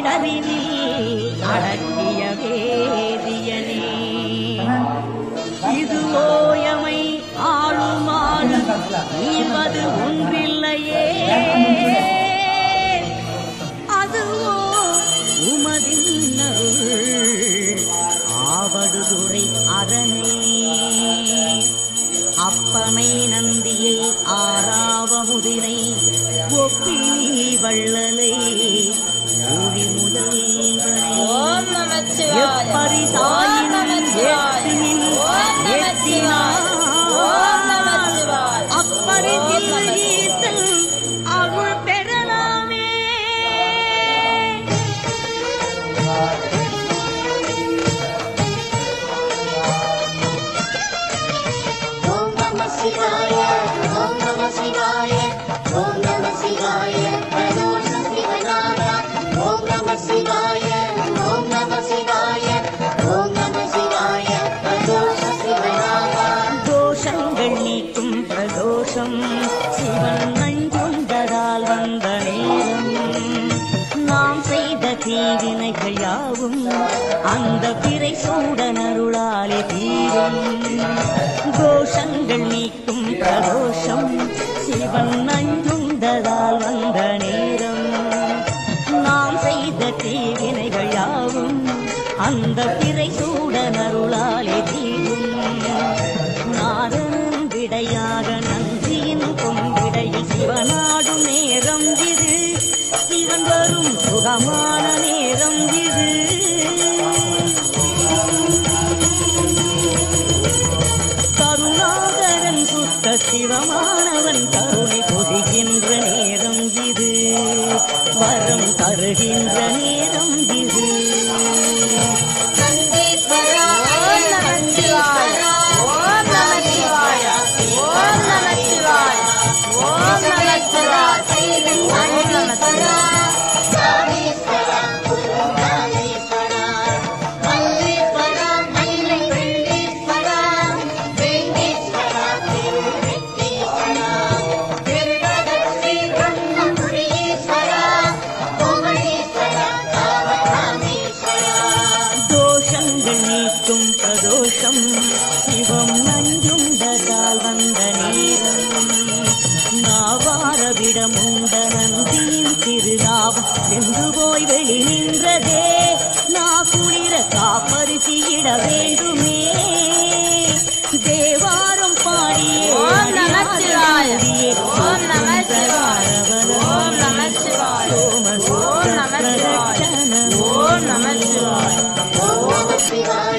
இடவினி அடக்கிய வேதியனே. இது ஓயமை ஆளுமாறு ஈவது ஒன்றில்லையே அதுவோ உமதின் அருள் ஆவடுதுறை அரணே அப்பனை நந்தியை ஆறாவமுதினை ஒப்பி வள்ளலை. நமச்சிவாய எப்படி ஓம் தாயினும் நமச்சிவாய எத்தினில் ஓம் நமச்சிவாய ஓம் நமச்சிவாய அப்பரிதில் ஈசல் அருள் பெறலாமே ஓம் நம சிவாய ஓம் நம சிவாய ஓம் வரும் சுகமான நேரம் இது. கருணாகரன் சுத்த சிவமானவன் கருணை பொதிகின்ற நேரம் இது. வரம் தருகின்ற நேரம் இது. நந்தீஸ்வரா ஓம் நமச்சிவாய. ஓம் நமச்சிவாய. ஓம் நமச்சிவாய. பிரதோஷம் சிவம் நஞ்சுண்டதால் வந்த நேரம் நாவார விடமுண்ட நந்தியின் திருநாவம். சென்று போய் வெளி நின்றதே. நா குளிர காப்பரிசியிட வேண்டுமே. தேவாரம் பாடியே ஓம் நமச்சிவாய. ஓம் நமச்சிவாய. ஓம் நமச்சிவாய. ஓம் நமச்சிவாய. ஓம் நமச்சிவாய. ஓம் நம சிவாய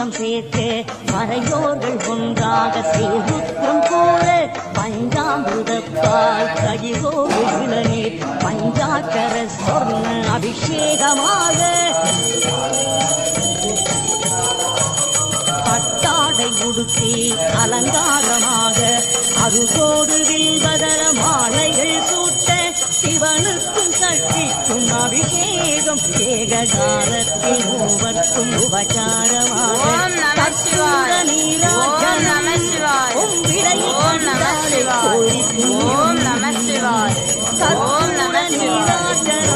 உள்ளம் சேர்த்து மறையோர்கள் ஒன்றாக சேருற்றம் போல பஞ்சாமிருதப்பால் கழிவோடு இளநீர் பஞ்சாக்கர சொர்ண அபிஷேகமாக. பட்டாடை உடுத்தி அலங்காரமாக அருகோடு வில்வதர மாலைகள் ஜீவனுக்கும் சக்திக்கும் அபிஷேகம் ஏகதாரத்தில் மூவர்க்கும் உபச்சாரமாக நீராஜன் ஓம் விரைக்கும் ஓம் நம சிவாய். ஓம் நம நீராஜன்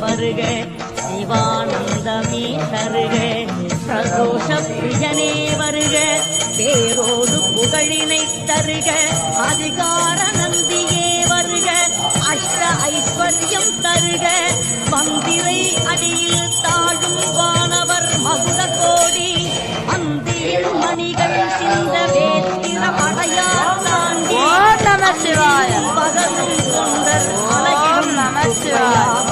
வருக. சிவானந்தமே தருக. பிரதோஷ பிரியனே வருக. பேரோடு புகழினை தருக. அதிகார நந்தியே வருக. அஷ்ட ஐஸ்வர்யம் தருக. மந்திரை அடியில் தாழும் வானவர் மகுட கோடி. அந்தேழு மணிகள் சிந்த வேத்திர படையார் தாண்டி. நம சிவாய. பகலும் சுந்தர் நம சிவாய.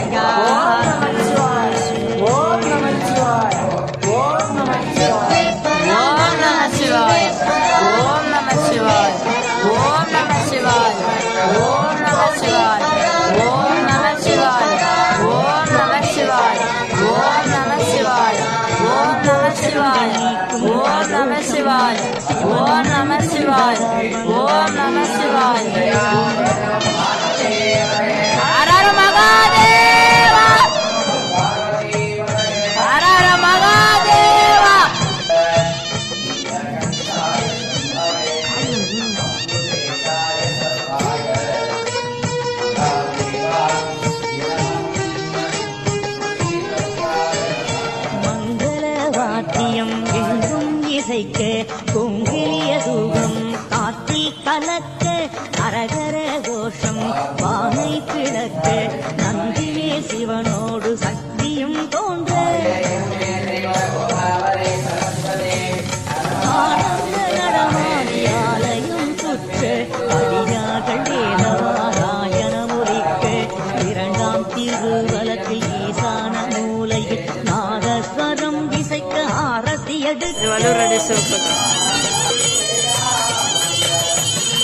சிவப்பு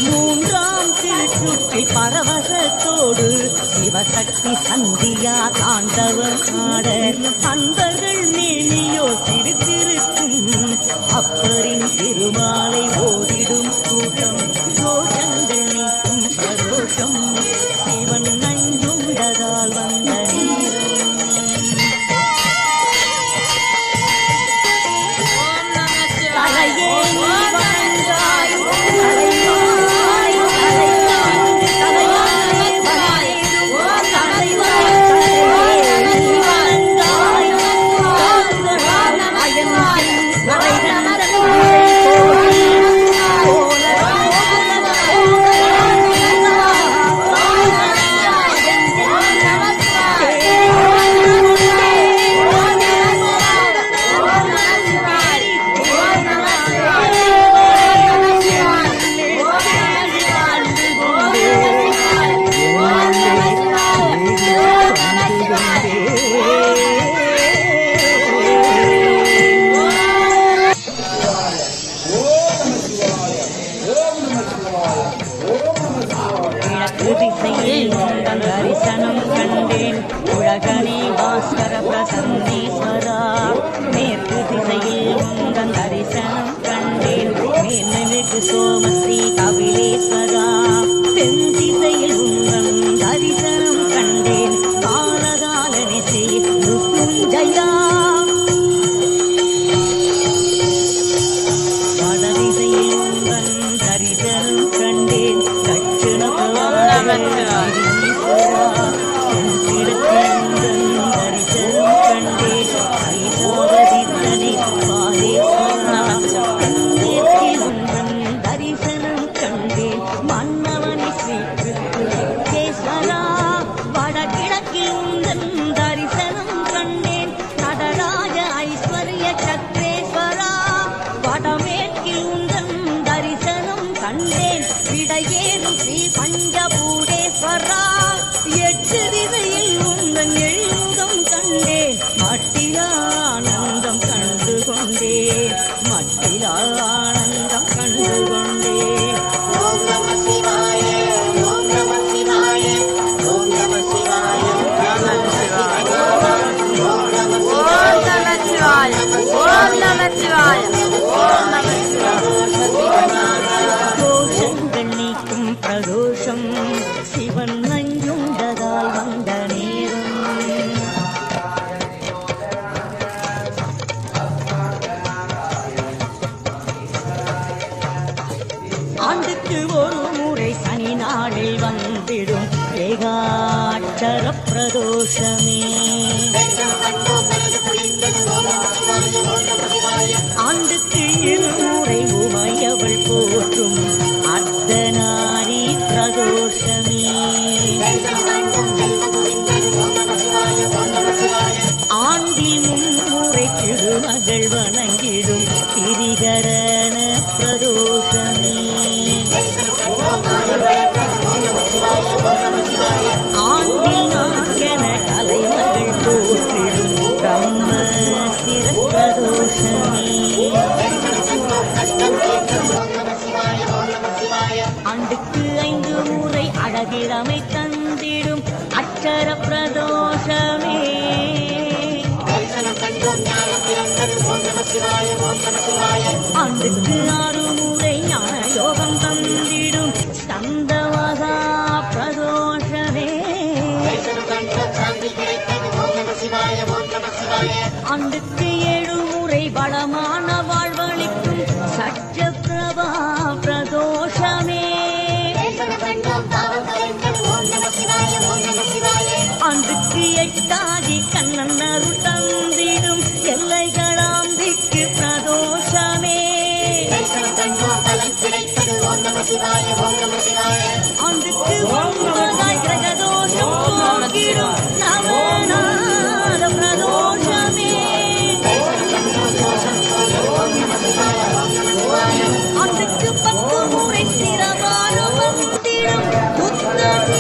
மூன்றாம் திருச்சுற்றி பரவசத்தோடு சிவசக்தி சந்தியா தாண்டவம் ஆட அன்பர்கள் மேனியோ சிரித்திருக்கும் அப்பரின் திருமாலை ஓடிடும் கூட்டம். 这里 கண்டேன் விடையேறும் ஸ்ரீ பஞ்சபூடேஸ்வரா எட்டு திசையில் உந்தன் ஐந்து முறை அழகிழமை தந்திடும் அச்சர பிரதோஷமே ஆண்டுக்கு ஆறு முறை ஞான யோகம் தந்திடும் ஸ்கந்தவகா பிரதோஷமே ஆண்டுக்கு ஏழு முறை வளமான அன்றுக்கு எட்டாகி கண்ணன் அருள் தந்திடும் எல்லைகளாம் திக்கு பிரதோஷமே. அன்றுக்கு ஒன்பதாய் கிரகதோஷம் போக்கிடும்.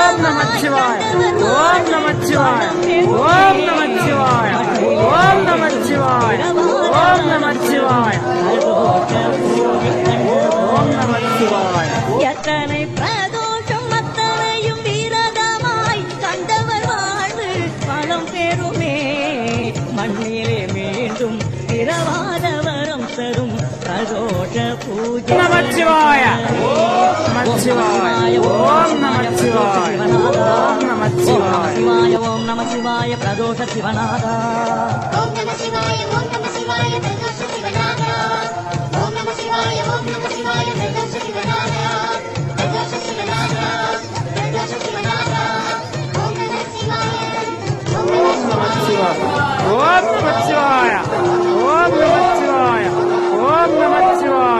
ஓம் நமச்சிவாய. ஓம் நமச்சிவாய. ஓம் நமச்சிவாய. ஓம் நமச்சிவாய. ஓம் நமச்சிவாய. ஓம் நமச்சிவாய. எத்தனை பிரதோஷம் அத்தனையும் விரதமாய் கண்டவர் வாழ்வு பலம் பெறுமே. மண்ணிலே மீண்டும் பிறவாத வரம் தரும் பிரதோஷ பூஜை. நமச்சிவாய. శివాయ ఓం నమ శివాయ ఓం నమ శివాయ ఓం నమ శివాయ ప్రదోష శివనాథ ఓం నమ శివాయ ఓం నమ శివాయ ఓం నమ శివాయ ఓం నమ శివాయ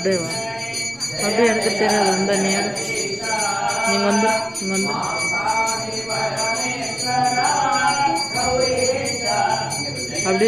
அப்படியே வா அப்படியே எனக்கு தெரியாது இந்த நீ எடு. வந்து நீங்க வந்து